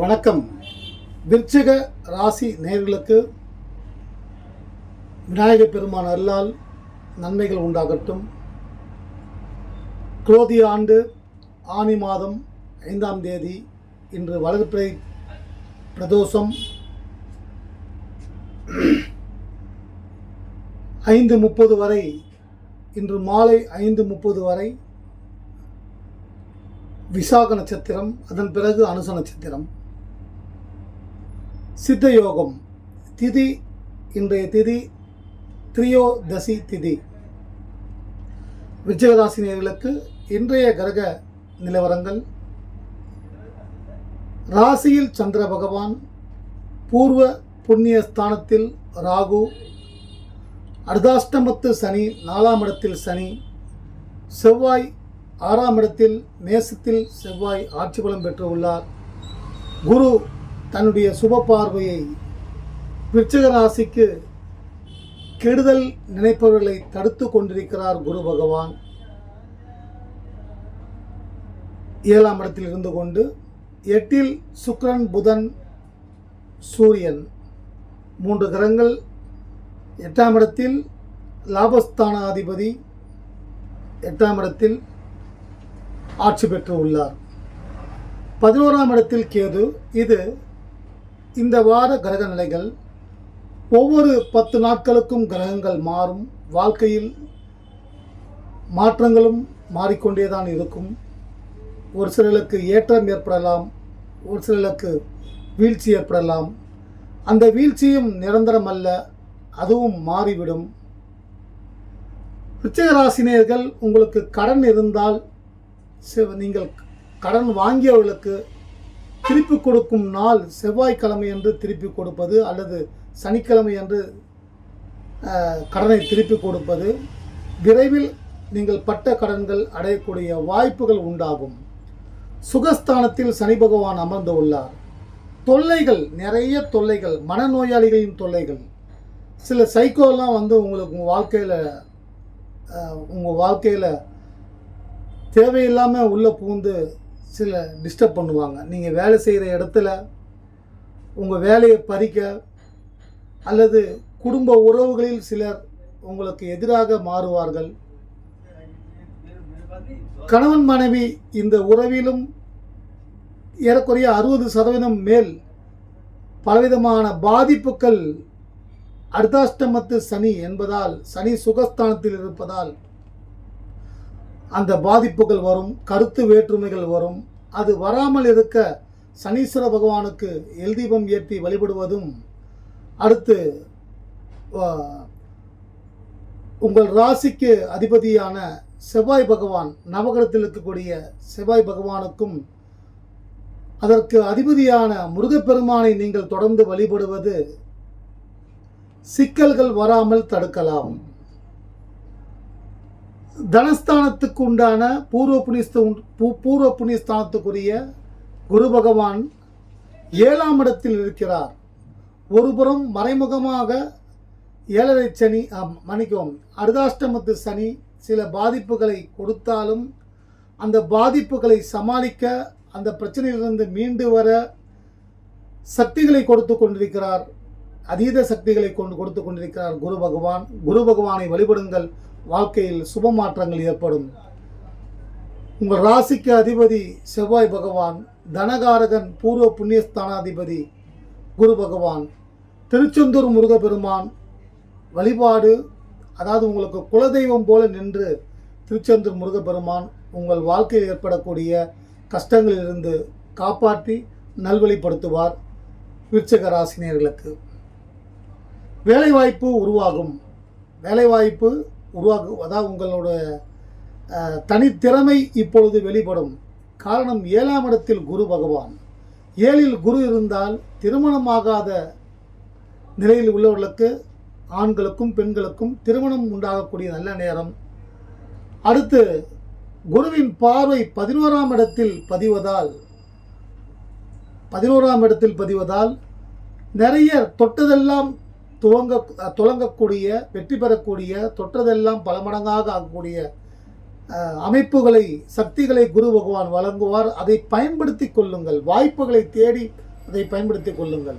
வணக்கம். விருச்சிக ராசி நேர்களுக்கு விநாயகர் பெருமான் அருளால் நன்மைகள் உண்டாகட்டும். குரோதி ஆண்டு ஆனி மாதம் ஐந்தாம் தேதி இன்று வளர்ப்பிறை பிரதோஷம். ஐந்து முப்பது வரை இன்று மாலை ஐந்து முப்பது வரை விசாக நட்சத்திரம் அதன் பிறகு அனுச நட்சத்திரம். சித்தயோகம். திதி இன்றைய திதி திரியோதசி திதி. விஜயராசினியர்களுக்கு இன்றைய கிரக நிலவரங்கள். ராசியில் சந்திர பகவான் பூர்வ புண்ணிய ஸ்தானத்தில் ராகு அர்தாஷ்டமத்து சனி நாலாம் இடத்தில் சனி செவ்வாய் ஆறாம் இடத்தில் நேசத்தில் செவ்வாய் ஆட்சி பலம் பெற்று உள்ளார் குரு தன்னுடைய சுப பார்வையை விருச்சிக ராசிக்கு கெடுதல் நினைப்பவர்களை தடுத்து கொண்டிருக்கிறார் குரு பகவான். ஏழாம் இடத்தில் இருந்து கொண்டு எட்டில் சுக்ரன் புதன் சூரியன் மூன்று கிரகங்கள். எட்டாம் இடத்தில் லாபஸ்தானாதிபதி. எட்டாம் இடத்தில் ஆட்சி பெற்று உள்ளார். பதினோராம் இடத்தில் கேது. இது இந்த வார கிரக நிலைகள் ஒவ்வொரு பத்து நாட்களுக்கும் கிரகங்கள் மாறும். வாழ்க்கையில் மாற்றங்களும் மாறிக்கொண்டே தான் இருக்கும். ஒரு சிலருக்கு ஏற்றம் ஏற்படலாம் ஒரு சிலருக்கு வீழ்ச்சி ஏற்படலாம். அந்த வீழ்ச்சியும் நிரந்தரம் அல்ல அதுவும் மாறிவிடும். ராசினியர்கள் உங்களுக்கு கடன் இருந்தால் நீங்கள் கடன் வாங்கியவர்களுக்கு திருப்பி கொடுக்கும் நாள் செவ்வாய்க்கிழமை என்று திருப்பி கொடுப்பது அல்லது சனிக்கிழமை என்று கடனை திருப்பி கொடுப்பது. விரைவில் நீங்கள் பட்ட கடன்கள் அடையக்கூடிய வாய்ப்புகள் உண்டாகும். சுகஸ்தானத்தில் சனி பகவான் அமர்ந்து உள்ளார். தொல்லைகள் நிறைய தொல்லைகள் மனநோயாளிகளின் தொல்லைகள். சில சைக்கோலாம் வந்து உங்களுக்கு உங்கள் வாழ்க்கையில் உங்கள் வாழ்க்கையில் தேவையில்லாமல் உள்ளே பூந்து சில டிஸ்டர்ப் பண்ணுவாங்க. நீங்கள் வேலை செய்கிற இடத்துல உங்கள் வேலையை பறிக்க அல்லது குடும்ப உறவுகளில் சிலர் உங்களுக்கு எதிராக மாறுவார்கள். கணவன் மனைவி இந்த உறவிலும் ஏறக்குறைய அறுபது சதவீதம் மேல் பலவிதமான பாதிப்புகள் அர்த்தாஷ்டமத்து சனி என்பதால் சனி சுகஸ்தானத்தில் இருப்பதால் அந்த பாதிப்புகள் வரும் கருத்து வேற்றுமைகள் வரும். அது வராமல் இருக்க சனீஸ்வர பகவானுக்கு எல் தீபம் ஏற்றி வழிபடுவதும் அடுத்து உங்கள் ராசிக்கு அதிபதியான செவ்வாய் பகவான் நவகரத்தில் இருக்கக்கூடிய செவ்வாய் பகவானுக்கும் அதற்கு அதிபதியான முருகப்பெருமானை நீங்கள் தொடர்ந்து வழிபடுவது சிக்கல்கள் வராமல் தடுக்கலாம். தனஸ்தானத்துக்கு உண்டான பூர்வ புனிஸ்த பூர்வ புண்ணியஸ்தானத்துக்குரிய குரு பகவான் ஏழாம் இடத்தில் இருக்கிறார். ஒருபுறம் மறைமுகமாக ஏழரை சனி மன்னிக்கவும் அர்தாஷ்டமத்து சனி சில பாதிப்புகளை கொடுத்தாலும் அந்த பாதிப்புகளை சமாளிக்க அந்த பிரச்சனையிலிருந்து மீண்டு வர சக்திகளை கொடுத்து கொண்டிருக்கிறார் அதீத சக்திகளை கொண்டு கொடுத்து கொண்டிருக்கிறார் குரு பகவான். குரு பகவானை வழிபடுங்கள். வாழ்க்கையில் சுப மாற்றங்கள் ஏற்படும். உங்கள் ராசிக்கு அதிபதி செவ்வாய் பகவான் தனகாரகன் பூர்வ புண்ணியஸ்தானாதிபதி குரு பகவான் திருச்செந்தூர் முருகப்பெருமான் வழிபாடு அதாவது உங்களுக்கு குலதெய்வம் போல நின்று திருச்செந்தூர் முருகப்பெருமான் உங்கள் வாழ்க்கையில் ஏற்படக்கூடிய கஷ்டங்களிலிருந்து காப்பாற்றி நல்வழிப்படுத்துவார். விருச்சக ராசினியர்களுக்கு. வேலைவாய்ப்பு உருவாகும். வேலைவாய்ப்பு உருவாகும் அதாவது உங்களோட தனித்திறமை இப்பொழுது வெளிப்படும். காரணம் ஏழாம் இடத்தில் குரு பகவான். ஏழில் குரு இருந்தால் திருமணமாகாத நிலையில் உள்ளவர்களுக்கு ஆண்களுக்கும் பெண்களுக்கும் திருமணம் உண்டாகக்கூடிய நல்ல நேரம். அடுத்து குருவின் பார்வை பதினோராம் இடத்தில் பதிவதால் பதினோராம் இடத்தில் பதிவதால் நிறைய தொட்டதெல்லாம் துவங்க துவங்கக்கூடிய வெற்றி பெறக்கூடிய தொற்றதெல்லாம் பல மடங்காக ஆகக்கூடிய அமைப்புகளை சக்திகளை குரு பகவான் வழங்குவார். அதை பயன்படுத்தி கொள்ளுங்கள். வாய்ப்புகளை தேடி அதை பயன்படுத்தி கொள்ளுங்கள்.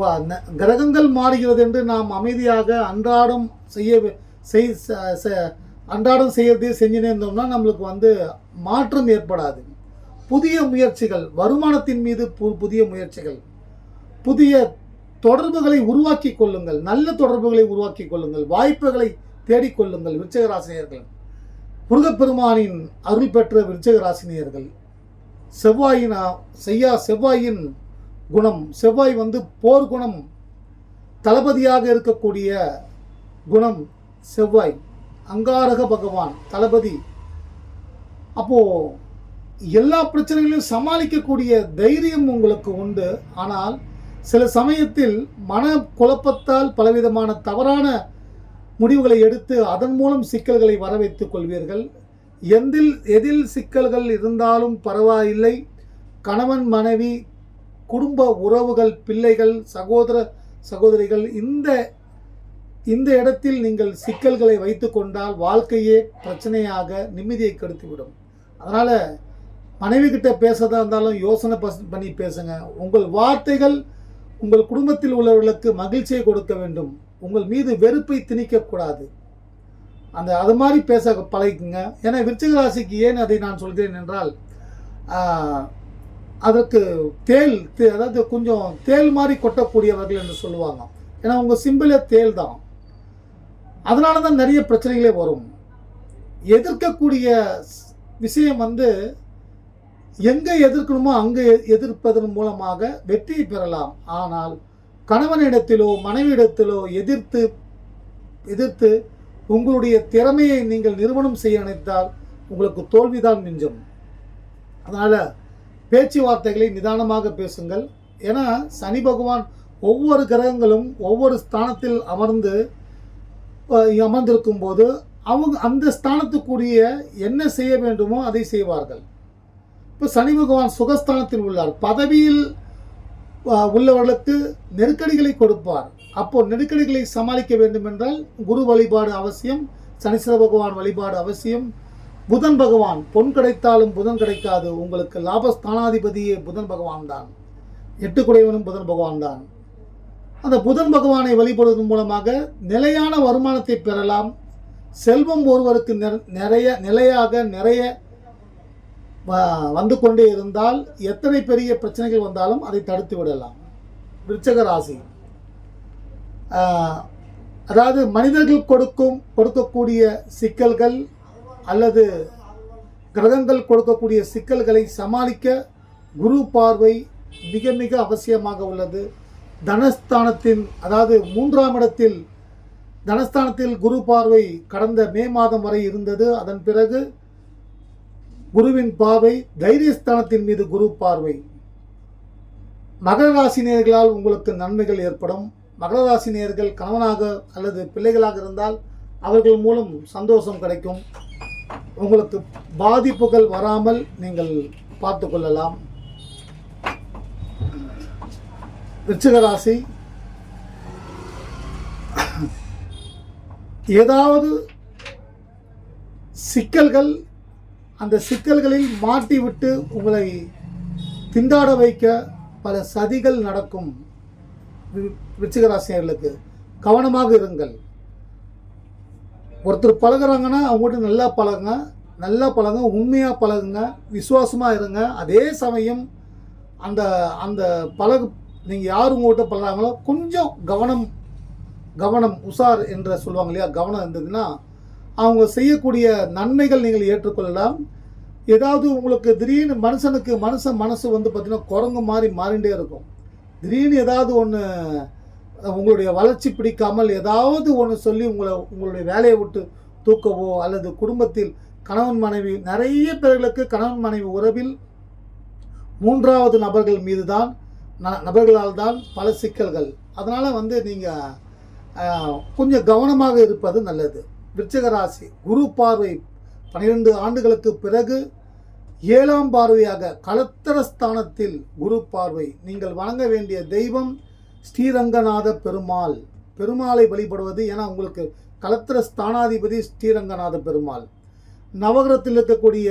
வா- கிரகங்கள் மாறுகிறது என்று நாம் அமைதியாக அன்றாடம் செய்ய செய் ச- ச- அன்றாடம் செய்யறதே செஞ்சுனே இருந்தோம்னா நம்மளுக்கு வந்து மாற்றம் ஏற்படாது. புதிய முயற்சிகள் வருமானத்தின் மீது பு- புதிய முயற்சிகள். புதிய தொடர்புகளை உருவாக்கி கொள்ளுங்கள். நல்ல தொடர்புகளை உருவாக்கி கொள்ளுங்கள். வாய்ப்புகளை தேடிக்கொள்ளுங்கள் விருச்சகராசினியர்கள். முருகப்பெருமானின் அருள் பெற்ற விருச்சகராசினியர்கள். செவ்வாயினா செய்யா செவ்வாயின் குணம் செவ்வாய் வந்து போர் குணம் தளபதியாக இருக்கக்கூடிய குணம் செவ்வாய். அங்காரக பகவான் தளபதி. அப்போ எல்லா பிரச்சனைகளையும் சமாளிக்கக்கூடிய தைரியம் உங்களுக்கு உண்டு. ஆனால் சில சமயத்தில் மன குழப்பத்தால் பலவிதமான தவறான முடிவுகளை எடுத்து அதன் மூலம் சிக்கல்களை வர வைத்துக் கொள்வீர்கள். எந்தில் எதில் சிக்கல்கள் இருந்தாலும் பரவாயில்லை. கணவன் மனைவி குடும்ப உறவுகள் பிள்ளைகள் சகோதர சகோதரிகள் இந்த இந்த இடத்தில் நீங்கள் சிக்கல்களை வைத்து கொண்டால் வாழ்க்கையே பிரச்சனையாக நிம்மதியை கெடுத்துவிடும். அதனால் மனைவி கிட்ட பேசுறதா இருந்தாலும் யோசனை பண்ணி பேசுங்க. உங்கள் வார்த்தைகள் உங்கள் குடும்பத்தில் உள்ளவர்களுக்கு மகிழ்ச்சியை கொடுக்க வேண்டும். உங்கள் மீது வெறுப்பை திணிக்கக்கூடாது அந்த அது மாதிரி பேச பழகிக்குங்க. ஏன்னா விருச்சிக ராசிக்கு ஏன் அதை நான் சொல்கிறேன் என்றால் அதற்கு தேல் தே- அதாவது கொஞ்சம் தேல் மாதிரி கொட்டக்கூடியவர்கள் என்று சொல்லுவாங்க. ஏன்னா உங்கள் சிம்பிளே தேல் தான். அதனால தான் நிறைய பிரச்சனைகளே வரும். எதிர்க்கக்கூடிய விஷயம் வந்து எங்கே எதிர்க்கணுமோ அங்கே எதிர்ப்பதன் மூலமாக வெற்றியை பெறலாம். ஆனால் கணவனிடத்திலோ மனைவியிடத்திலோ எதிர்த்து எதிர்த்து உங்களுடைய திறமையை நீங்கள் நிறுவனம் செய்ய நினைத்தால் உங்களுக்கு தோல்விதான் மிஞ்சும். அதனால் பேச்சுவார்த்தைகளை நிதானமாக பேசுங்கள். ஏன்னா சனி பகவான் ஒவ்வொரு கிரகங்களும் ஒவ்வொரு ஸ்தானத்தில் அமர்ந்து அமர்ந்திருக்கும் போது அவங்க அந்த ஸ்தானத்துக்குரிய என்ன செய்ய வேண்டுமோ அதை செய்வார்கள். இப்போ சனி பகவான் சுகஸ்தானத்தில் உள்ளார். பதவியில் உள்ளவர்களுக்கு நெருக்கடிகளை கொடுப்பார். அப்போ நெருக்கடிகளை சமாளிக்க வேண்டும் என்றால் குரு வழிபாடு அவசியம் சனீஸ்வர பகவான் வழிபாடு அவசியம். புதன் பகவான் பொன் கிடைத்தாலும் புதன் கிடைக்காது. உங்களுக்கு லாபஸ்தானாதிபதியே புதன் பகவான் தான். எட்டு குடைவனும் புதன் பகவான் தான். அந்த புதன் பகவானை வழிபடுவதன் மூலமாக நிலையான வருமானத்தை பெறலாம். செல்வம் ஒருவருக்கு நிறைய நிலையாக நிறைய வந்து கொண்டே இருந்தால் எத்தனை பெரிய பிரச்சனைகள் வந்தாலும் அதை தடுத்து விடலாம். விருச்சக ராசி. அதாவது மனிதர்கள் கொடுக்கும் கொடுக்கக்கூடிய சிக்கல்கள் அல்லது கிரகங்கள் கொடுக்கக்கூடிய சிக்கல்களை சமாளிக்க குரு பார்வை மிக மிக அவசியமாக உள்ளது. தனஸ்தானத்தின் அதாவது மூன்றாம் இடத்தில் தனஸ்தானத்தில் குரு பார்வை கடந்த மே மாதம் வரை இருந்தது. அதன் பிறகு குருவின் பார்வை தைரியஸ்தானத்தின் மீது குரு பார்வை. மகர ராசினியர்களால் உங்களுக்கு நன்மைகள் ஏற்படும். மகர ராசினியர்கள் கணவனாக அல்லது பிள்ளைகளாக இருந்தால் அவர்கள் மூலம் சந்தோஷம் கிடைக்கும். உங்களுக்கு பாதிப்புகள் வராமல் நீங்கள் பார்த்து கொள்ளலாம். விருச்சிக ராசி. ஏதாவது சிக்கல்கள் அந்த சிக்கல்களில் மாட்டிவிட்டு உங்களை திண்டாட வைக்க பல சதிகள் நடக்கும். வி- கவனமாக இருங்கள். ஒருத்தர் பழகிறாங்கன்னா அவங்ககிட்ட நல்லா பழகுங்க. நல்லா பழகுங்க உண்மையாக பழகுங்க விசுவாசமாக இருங்க. அதே சமயம் அந்த அந்த பழகு நீங்கள் யார் உங்கள்கிட்ட பழகுறாங்களோ கொஞ்சம் கவனம் கவனம் உசார் என்று சொல்லுவாங்க இல்லையா? கவனம் இருந்ததுன்னா அவங்க செய்யக்கூடிய நன்மைகள் நீங்கள் ஏற்றுக்கொள்ளலாம். ஏதாவது உங்களுக்கு திடீர்னு மனுஷனுக்கு மனுஷன் மனசு வந்து பார்த்திங்கன்னா குரங்கு மாதிரி மாறிண்டே இருக்கும். திடீர்னு ஏதாவது ஒன்று உங்களுடைய வளர்ச்சி பிடிக்காமல் ஏதாவது ஒன்று சொல்லி உங்களை உங்களுடைய வேலையை விட்டு தூக்கவோ அல்லது குடும்பத்தில் கணவன் மனைவி நிறைய பேர்களுக்கு கணவன் மனைவி உறவில் மூன்றாவது நபர்கள் மீது தான் நபர்களால் தான் பல சிக்கல்கள். அதனால் வந்து நீங்கள் கொஞ்சம் கவனமாக இருப்பது நல்லது. விருச்சிக ராசி குரு பார்வை பன்னிரெண்டு ஆண்டுகளுக்கு பிறகு ஏழாம் பார்வையாக களத்திர ஸ்தானத்தில் குரு பார்வை. நீங்கள் வணங்க வேண்டிய தெய்வம் ஸ்ரீரங்கநாத பெருமாள். பெருமாளை வழிபடுவது ஏன்னா உங்களுக்கு களத்திர ஸ்தானாதிபதி ஸ்ரீரங்கநாத பெருமாள். நவகிரத்தில் இருக்கக்கூடிய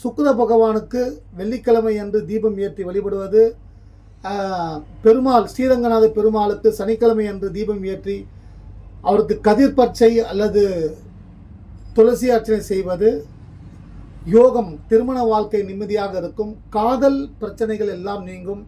சுக்கிர பகவானுக்கு வெள்ளிக்கிழமை அன்று தீபம் ஏற்றி வழிபடுவது பெருமாள் ஸ்ரீரங்கநாத பெருமாளுக்கு சனிக்கிழமை அன்று தீபம் ஏற்றி அவருக்கு கதிர் பச்சை அல்லது துளசி அர்ச்சனை செய்வது யோகம் திருமண வாழ்க்கை நிம்மதியாக இருக்கும். காதல் பிரச்சனைகள் எல்லாம் நீங்கும்.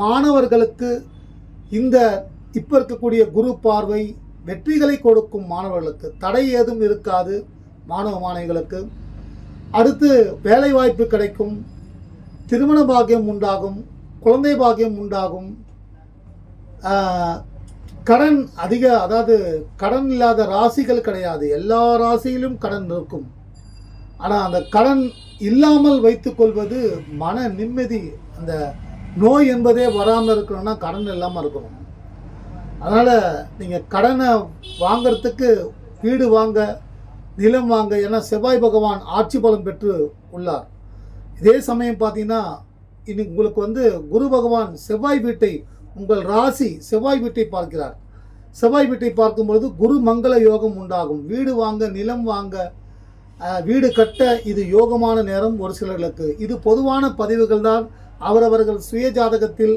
மாணவர்களுக்கு இந்த இப்போ இருக்கக்கூடிய குரு பார்வை வெற்றிகளை கொடுக்கும் மாணவர்களுக்கு. தடை ஏதும் இருக்காது மாணவ மாணவிகளுக்கு. அடுத்து வேலை வாய்ப்பு கிடைக்கும். திருமண பாக்கியம் உண்டாகும். குழந்தை பாக்கியம் உண்டாகும். கடன் அதிக அதாவது கடன் இல்லாத ராசிகள் கிடையாது. எல்லா ராசியிலும் கடன் இருக்கும். ஆனால் அந்த கடன் இல்லாமல் வைத்துக்கொள்வது மன நிம்மதி அந்த நோய் என்பதே வராமல் இருக்கணும்னா கடன் இல்லாமல் இருக்கணும். அதனால் நீங்கள் கடனை வாங்கிறதுக்கு வீடு வாங்க நிலம் வாங்க ஏன்னா செவ்வாய் பகவான் ஆட்சி பலம் பெற்று உள்ளார். இதே சமயம் பார்த்தீங்கன்னா இன்னைக்கு உங்களுக்கு வந்து குரு பகவான் செவ்வாய் வீட்டை உங்கள் ராசி செவ்வாய் வீட்டை பார்க்கிறார். செவ்வாய் வீட்டை பார்க்கும் பொழுது குரு மங்கள யோகம் உண்டாகும். வீடு வாங்க நிலம் வாங்க வீடு கட்ட இது யோகமான நேரம் ஒரு சிலர்களுக்கு. இது பொதுவான பதிவுகள் தான். அவரவர்கள் சுய ஜாதகத்தில்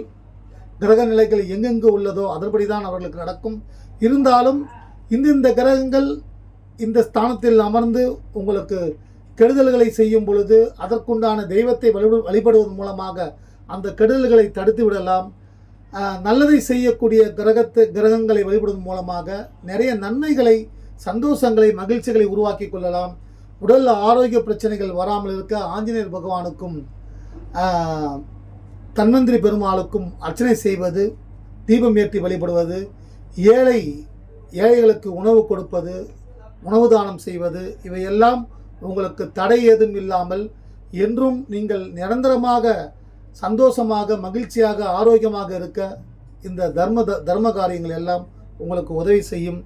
கிரக நிலைகள் எங்கெங்கு உள்ளதோ அதன்படி தான் அவர்களுக்கு நடக்கும். இருந்தாலும் இந்தந்த கிரகங்கள் இந்த ஸ்தானத்தில் அமர்ந்து உங்களுக்கு கெடுதல்களை செய்யும் பொழுது அதற்குண்டான தெய்வத்தை வழிபடு வழிபடுவதன் மூலமாக அந்த கெடுதல்களை தடுத்து விடலாம். நல்லதை செய்யக்கூடிய கிரகத்தை கிரகங்களை வழிபடுவதன் மூலமாக நிறைய நன்மைகளை சந்தோஷங்களை மகிழ்ச்சிகளை உருவாக்கி கொள்ளலாம். உடல் ஆரோக்கிய பிரச்சனைகள் வராமல் இருக்க ஆஞ்சநேயர் பகவானுக்கும் தன்வந்திரி பெருமாளுக்கும் அர்ச்சனை செய்வது தீபம் ஏற்றி வழிபடுவது ஏழை ஏழைகளுக்கு உணவு கொடுப்பது உணவு தானம் செய்வது இவையெல்லாம் உங்களுக்கு தடை ஏதும் இல்லாமல் என்றும் நீங்கள் நிரந்தரமாக சந்தோஷமாக மகிழ்ச்சியாக ஆரோக்கியமாக இருக்க இந்த தர்ம தர்ம காரியங்கள் எல்லாம் உங்களுக்கு உதவி செய்யும்.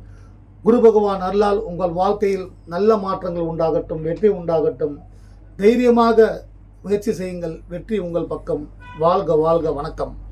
குரு பகவான் அருளால் உங்கள் வாழ்க்கையில் நல்ல மாற்றங்கள் உண்டாகட்டும் வெற்றி உண்டாகட்டும். தைரியமாக முயற்சி செய்யுங்கள். வெற்றி உங்கள் பக்கம். வாழ்க வாழ்க. வணக்கம்.